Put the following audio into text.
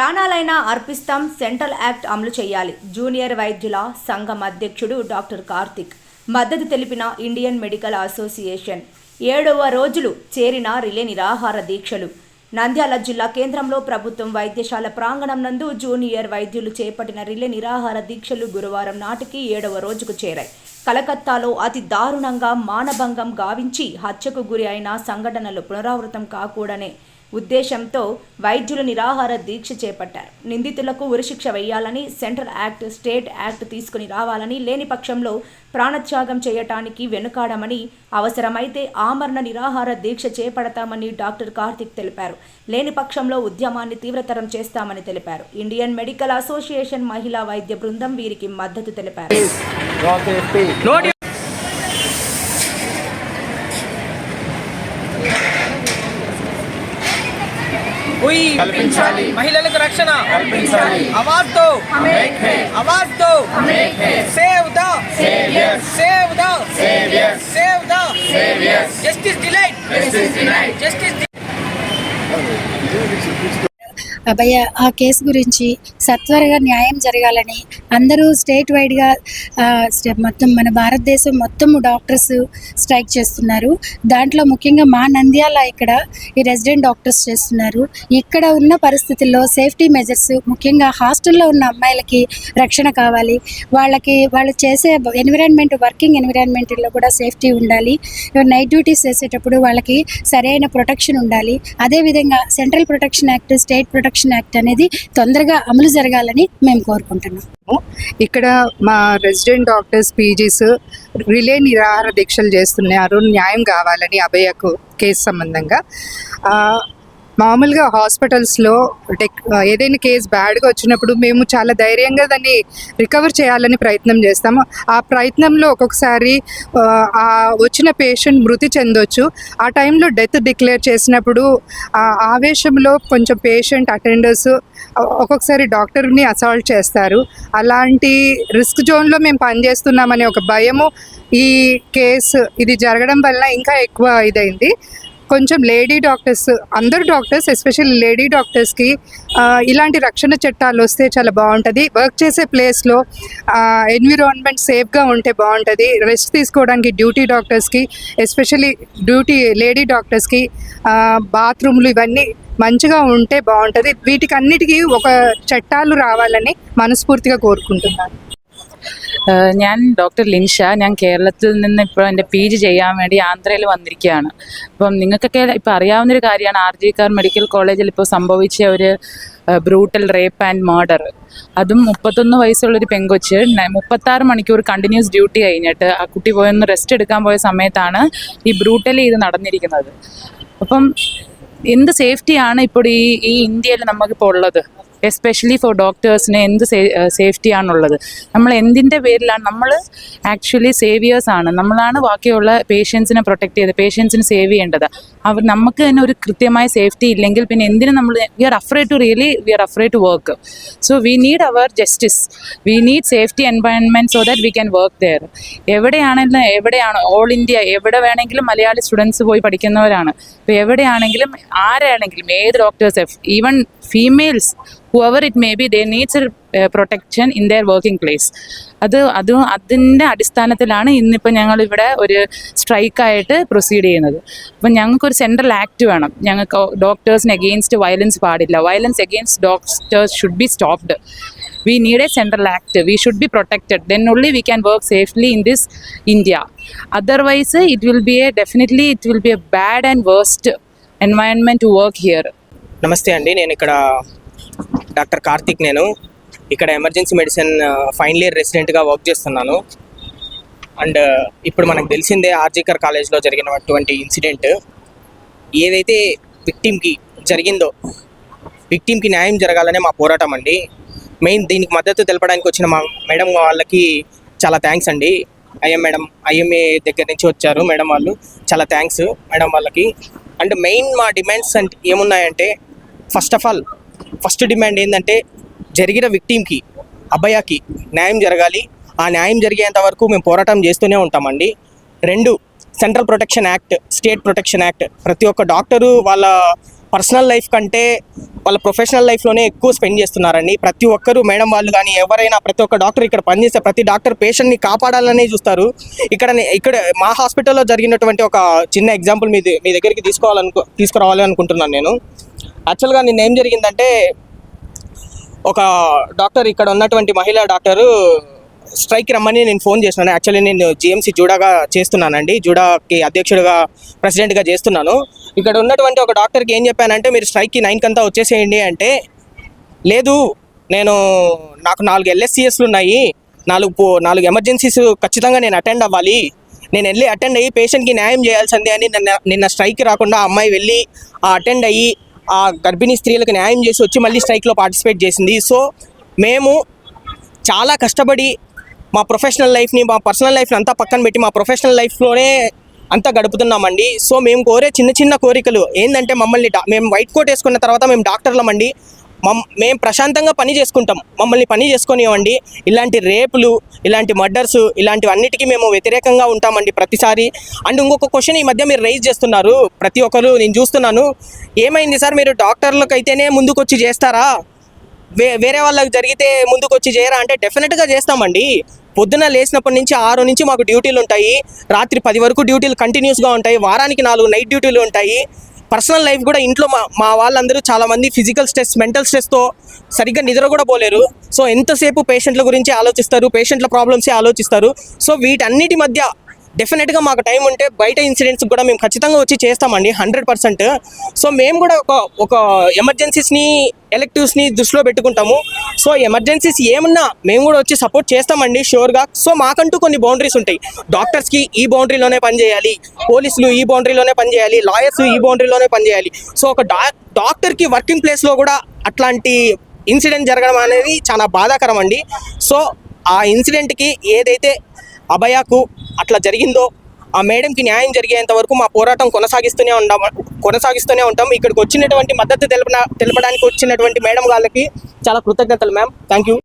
ప్రాణాలైనా అర్పిస్తాం central act అమలు చేయాలి. Junior వైద్యుల సంఘం అధ్యక్షుడు డాక్టర్ కార్తిక్. మద్దతు తెలిపిన ఇండియన్ మెడికల్ అసోసియేషన్. ఏడవ రోజులు చేరిన రిలే నిరాహార దీక్షలు. నంద్యాల జిల్లా కేంద్రంలో ప్రభుత్వం వైద్యశాల ప్రాంగణం నందు జూనియర్ వైద్యులు చేపట్టిన రిలే నిరాహార దీక్షలు గురువారం నాటికి ఏడవ రోజుకు చేరాయి. కలకత్తాలో అతి దారుణంగా మానభంగం గావించి హత్యకు గురి అయిన సంఘటనలు పునరావృతం కాకూడనే ఉద్దేశంతో వైద్యులు నిరాహార దీక్ష చేపట్టారు. నిందితులకు ఉరిశిక్ష వేయాలని సెంట్రల్ యాక్ట్ స్టేట్ యాక్ట్ తీసుకుని రావాలని లేని పక్షంలో ప్రాణత్యాగం చేయటానికి వెనుకాడమని అవసరమైతే ఆమరణ నిరాహార దీక్ష చేపడతామని డాక్టర్ కార్తిక్ తెలిపారు. లేని పక్షంలో ఉద్యమాన్ని తీవ్రతరం చేస్తామని తెలిపారు. ఇండియన్ మెడికల్ అసోసియేషన్ మహిళా వైద్య బృందం వీరికి మద్దతు తెలిపారు. కల్పించాలి. మహిళలకు రక్షణ కల్పించాలి. ఆవాజ్ దో ఆవాజ్ దో save the. Save the. Save the. Justice delight. Justice Abhaya ఆ కేసు గురించి సత్వరగా న్యాయం జరగాలని అందరూ స్టేట్ వైడ్గా మొత్తం మన భారతదేశం మొత్తం డాక్టర్స్ స్ట్రైక్ చేస్తున్నారు. దాంట్లో ముఖ్యంగా మా నంద్యాల ఇక్కడ ఈ రెసిడెంట్ డాక్టర్స్ చేస్తున్నారు. ఇక్కడ ఉన్న పరిస్థితుల్లో సేఫ్టీ మెజర్స్ ముఖ్యంగా హాస్టల్లో ఉన్న అమ్మాయిలకి రక్షణ కావాలి. వాళ్ళకి వాళ్ళు చేసే ఎన్విరాన్మెంట్ వర్కింగ్ ఎన్విరాన్మెంట్లో కూడా సేఫ్టీ ఉండాలి. నైట్ డ్యూటీస్ చేసేటప్పుడు వాళ్ళకి సరైన ప్రొటెక్షన్ ఉండాలి. అదేవిధంగా central protection act state protection act అనేది తొందరగా అమలు జరగాలని మేము కోరుకుంటున్నాం. ఇక్కడ మా రెసిడెంట్ డాక్టర్స్ పీజీస్ రిలే నిరాహార దీక్షలు చేస్తున్నారు న్యాయం కావాలని అభయకు కేసు సంబంధంగా మామూలుగా హాస్పిటల్స్లో టెక్ ఏదైనా కేసు బ్యాడ్గా వచ్చినప్పుడు మేము చాలా ధైర్యంగా దాన్ని రికవర్ చేయాలని ప్రయత్నం చేస్తాము. ఆ ప్రయత్నంలో ఒక్కొక్కసారి ఆ, ఆ వచ్చిన పేషెంట్ మృతి చెందొచ్చు. ఆ టైంలో డెత్ డిక్లేర్ చేసినప్పుడు ఆ ఆవేశంలో కొంచెం పేషెంట్ అటెండర్స్ ఒక్కొక్కసారి డాక్టర్ని అసాల్ట్ చేస్తారు. అలాంటి రిస్క్ జోన్లో మేము పనిచేస్తున్నామనే ఒక భయము ఈ కేసు ఇది జరగడం వల్ల ఇంకా ఎక్కువ ఇదైంది. కొంచెం లేడీ డాక్టర్స్ అందరు డాక్టర్స్ ఎస్పెషల్లీ లేడీ డాక్టర్స్కి ఇలాంటి రక్షణ చట్టాలు వస్తే చాలా బాగుంటుంది. వర్క్ చేసే ప్లేస్లో ఎన్విరాన్మెంట్ సేఫ్గా ఉంటే బాగుంటుంది. రెస్ట్ తీసుకోవడానికి డ్యూటీ డాక్టర్స్కి ఎస్పెషల్లీ డ్యూటీ లేడీ డాక్టర్స్కి బాత్రూమ్లు ఇవన్నీ మంచిగా ఉంటే బాగుంటుంది. వీటికన్నిటికీ ఒక చట్టాలు రావాలని మనస్ఫూర్తిగా కోరుకుంటున్నాను. ഞാൻ ഡോക്ടർ ലിൻഷ. ഞാൻ കേരളത്തിൽ നിന്ന് ഇപ്പോൾ എന്റെ പി ജി ചെയ്യാൻ വേണ്ടി ആന്ധ്രയിൽ വന്നിരിക്കുകയാണ്. അപ്പം നിങ്ങൾക്കൊക്കെ ഇപ്പോൾ അറിയാവുന്നൊരു കാര്യമാണ് ആർ ജി കാർ മെഡിക്കൽ കോളേജിൽ ഇപ്പോൾ സംഭവിച്ച ഒരു ബ്രൂട്ടൽ റേപ്പ് ആൻഡ് മർഡർ അതും മുപ്പത്തൊന്ന് വയസ്സുള്ളൊരു പെങ്കൊച്ച് മുപ്പത്താറ് മണിക്കൂർ കണ്ടിന്യൂസ് ഡ്യൂട്ടി കഴിഞ്ഞിട്ട് ആ കുട്ടി പോയൊന്ന് റെസ്റ്റ് എടുക്കാൻ പോയ സമയത്താണ് ഈ ബ്രൂട്ടലി ഇത് നടന്നിരിക്കുന്നത്. അപ്പം എന്ത് സേഫ്റ്റിയാണ് ഇപ്പോൾ ഈ ഈ ഇന്ത്യയിൽ നമുക്കിപ്പോൾ ഉള്ളത്? എസ്പെഷ്യലി ഫോർ ഡോക്ടേഴ്സിന് എന്ത് സേഫ്റ്റിയാണുള്ളത് നമ്മൾ എന്തിന്റെ പേരിലാണ് നമ്മൾ ആക്ച്വലി സേവിയേഴ്സ് ആണ്. നമ്മളാണ് ബാക്കിയുള്ള പേഷ്യൻസിനെ പ്രൊട്ടക്ട് ചെയ്ത് പേഷ്യൻസിന് സേവ് ചെയ്യേണ്ടത്. അവർ നമുക്ക് തന്നെ ഒരു കൃത്യമായ സേഫ്റ്റി ഇല്ലെങ്കിൽ പിന്നെ എന്തിനും നമ്മൾ we are afraid to really we are afraid to work so we need our justice we need safety environment so that we can work there എവിടെയാണെങ്കിലും എവിടെയാണ് ഓൾ ഇന്ത്യ എവിടെ വേണമെങ്കിലും മലയാളി സ്റ്റുഡൻസ് പോയി പഠിക്കുന്നവരാണ്. ഇപ്പോൾ എവിടെയാണെങ്കിലും ആരാണെങ്കിലും ഏത് doctors even females whoever it may be they needs protection in their working place അത് അത് അതിൻ്റെ അടിസ്ഥാനത്തിലാണ് ഇന്നിപ്പോൾ ഞങ്ങളിവിടെ ഒരു സ്ട്രൈക്കായിട്ട് പ്രൊസീഡ് ചെയ്യുന്നത് അപ്പം ഞങ്ങൾക്കൊരു സെൻട്രൽ ആക്ട് വേണം ഞങ്ങൾക്ക് ഡോക്ടേഴ്സിന് എഗെയിൻസ്റ്റ് വയലൻസ് പാടില്ല violence against doctors should be stopped we need a central act we should be protected then only we can work safely in this india otherwise it will be a definitely it will be a bad and worst environment to work here నమస్తే అండి నేను ఇక్కడ doctor Karthik నేను. ఇక్కడ emergency medicine final year రెసిడెంట్గా work చేస్తున్నాను. And ఇప్పుడు మనకు తెలిసిందే ఆర్జికర్ కాలేజ్లో జరిగినటువంటి ఇన్సిడెంట్. ఏదైతే విక్టిమ్కి జరిగిందో విక్టిమ్కి న్యాయం జరగాలనే మా పోరాటం అండి. మెయిన్ దీనికి మద్దతు తెలపడానికి వచ్చిన మా మేడం వాళ్ళకి చాలా థ్యాంక్స్ అండి. ఐఎం మేడం ఐఎంఏ దగ్గర నుంచి వచ్చారు మేడం వాళ్ళు. చాలా థ్యాంక్స్ మేడం వాళ్ళకి. అండ్ మెయిన్ మా డిమాండ్స్ అంటే ఏమున్నాయంటే first of all first demand ఏంటంటే జరిగిన విక్టీమ్కి అభయకి న్యాయం జరగాలి. ఆ న్యాయం జరిగేంత వరకు మేము పోరాటం చేస్తూనే ఉంటామండి. రెండు central protection act state protection act. ప్రతి ఒక్క డాక్టరు వాళ్ళ పర్సనల్ లైఫ్ కంటే వాళ్ళ ప్రొఫెషనల్ లైఫ్లోనే ఎక్కువ స్పెండ్ చేస్తున్నారండి. ప్రతి ఒక్కరు మేడం వాళ్ళు కానీ ఎవరైనా ప్రతి ఒక్క డాక్టర్ ఇక్కడ పనిచేసే ప్రతి డాక్టర్ పేషెంట్ని కాపాడాలనే చూస్తారు. ఇక్కడ ఇక్కడ మా హాస్పిటల్లో జరిగినటువంటి ఒక చిన్న ఎగ్జాంపుల్ మీ మీ దగ్గరికి తీసుకోవాలనుకో తీసుకురావాలి అనుకుంటున్నాను నేను. యాక్చువల్గా నిన్న ఏం జరిగిందంటే ఒక డాక్టర్ ఇక్కడ ఉన్నటువంటి మహిళా డాక్టరు స్ట్రైక్ రమ్మని నేను ఫోన్ చేసినాను. యాక్చువల్లీ నేను జిఎంసీ జూడాగా చేస్తున్నానండి. జూడాకి అధ్యక్షుడిగా ప్రెసిడెంట్గా చేస్తున్నాను. ఇక్కడ ఉన్నటువంటి ఒక డాక్టర్కి ఏం చెప్పానంటే మీరు స్ట్రైక్కి నైన్కి అంతా వచ్చేసేయండి అంటే లేదు నేను నాకు నాలుగు ఎల్ఎస్సిఎస్లు ఉన్నాయి. నాలుగు పో నాలుగు ఎమర్జెన్సీస్ ఖచ్చితంగా నేను అటెండ్ అవ్వాలి. నేను వెళ్ళి అటెండ్ అయ్యి పేషెంట్కి న్యాయం చేయాల్సిందే అని నిన్న నిన్న స్ట్రైక్ రాకుండా ఆ అమ్మాయి వెళ్ళి ఆ అటెండ్ అయ్యి ఆ గర్భిణీ స్త్రీలకు న్యాయం చేసి వచ్చి మళ్ళీ స్ట్రైక్లో పార్టిసిపేట్ చేసింది. సో మేము చాలా కష్టపడి మా ప్రొఫెషనల్ లైఫ్ని మా పర్సనల్ లైఫ్ని అంతా పక్కన పెట్టి మా ప్రొఫెషనల్ లైఫ్లోనే అంతా గడుపుతున్నామండి. సో మేము కోరే చిన్న చిన్న కోరికలు. ఏంటంటే మమ్మల్ని మేము వైట్ కోట్ వేసుకున్న తర్వాత మేము డాక్టర్లమండి. మమ్ మేము ప్రశాంతంగా పని చేసుకుంటాం. మమ్మల్ని పని చేసుకొనివ్వండి. ఇలాంటి రేపులు ఇలాంటి మర్డర్స్ ఇలాంటివన్నిటికీ మేము వ్యతిరేకంగా ఉంటామండి ప్రతిసారి. అండ్ ఇంకొక క్వశ్చన్ ఈ మధ్య మీరు రైజ్ చేస్తున్నారు. ప్రతి ఒక్కరు నేను చూస్తున్నాను. ఏమైంది సార్? మీరు డాక్టర్లకు అయితేనే ముందుకొచ్చి చేస్తారా? వే వేరే వాళ్ళకి జరిగితే ముందుకొచ్చి చేయరా? అంటే డెఫినెట్గా చేస్తామండి. పొద్దున లేచినప్పటి నుంచి ఆరు నుంచి మాకు డ్యూటీలు ఉంటాయి రాత్రి పది వరకు డ్యూటీలు కంటిన్యూస్గా ఉంటాయి. వారానికి నాలుగు నైట్ డ్యూటీలు ఉంటాయి పర్సనల్ లైఫ్ కూడా ఇంట్లో మా మా వాళ్ళందరూ చాలామంది ఫిజికల్ స్ట్రెస్ మెంటల్ స్ట్రెస్తో సరిగ్గా నిద్ర కూడా పోలేరు. సో ఎంతసేపు పేషెంట్ల గురించి ఆలోచిస్తారు పేషెంట్ల ప్రాబ్లమ్సే ఆలోచిస్తారు. సో వీటన్నిటి మధ్య డెఫినెట్గా మాకు టైం ఉంటే బయట ఇన్సిడెంట్స్ కూడా మేము ఖచ్చితంగా వచ్చి చేస్తామండి హండ్రెడ్ పర్సెంట్ సో మేము కూడా ఒక ఒక ఎమర్జెన్సీస్ని ఎలెక్టివ్స్ని దృష్టిలో పెట్టుకుంటాము. సో ఎమర్జెన్సీస్ ఏమన్నా మేము కూడా వచ్చి సపోర్ట్ చేస్తామండి షూర్గా సో మాకంటూ కొన్ని బౌండరీస్ ఉంటాయి. డాక్టర్స్కి ఈ బౌండరీలోనే పనిచేయాలి పోలీసులు ఈ బౌండరీలోనే పనిచేయాలి లాయర్స్ ఈ బౌండరీలోనే పనిచేయాలి సో ఒక డా డాక్టర్కి వర్కింగ్ ప్లేస్లో కూడా అట్లాంటి ఇన్సిడెంట్ జరగడం అనేది చాలా బాధాకరం అండి. సో ఆ ఇన్సిడెంట్కి ఏదైతే అభయాకు అట్లా జరిగిందో ఆ మేడంకి న్యాయం జరిగేంత వరకు మా పోరాటం కొనసాగిస్తూనే ఉంటాం కొనసాగిస్తూనే ఉంటాం. ఇక్కడికి వచ్చినటువంటి మద్దతు తెలప తెలపడానికి వచ్చినటువంటి మేడం వాళ్ళకి చాలా కృతజ్ఞతలు మ్యామ్ థ్యాంక్ యూ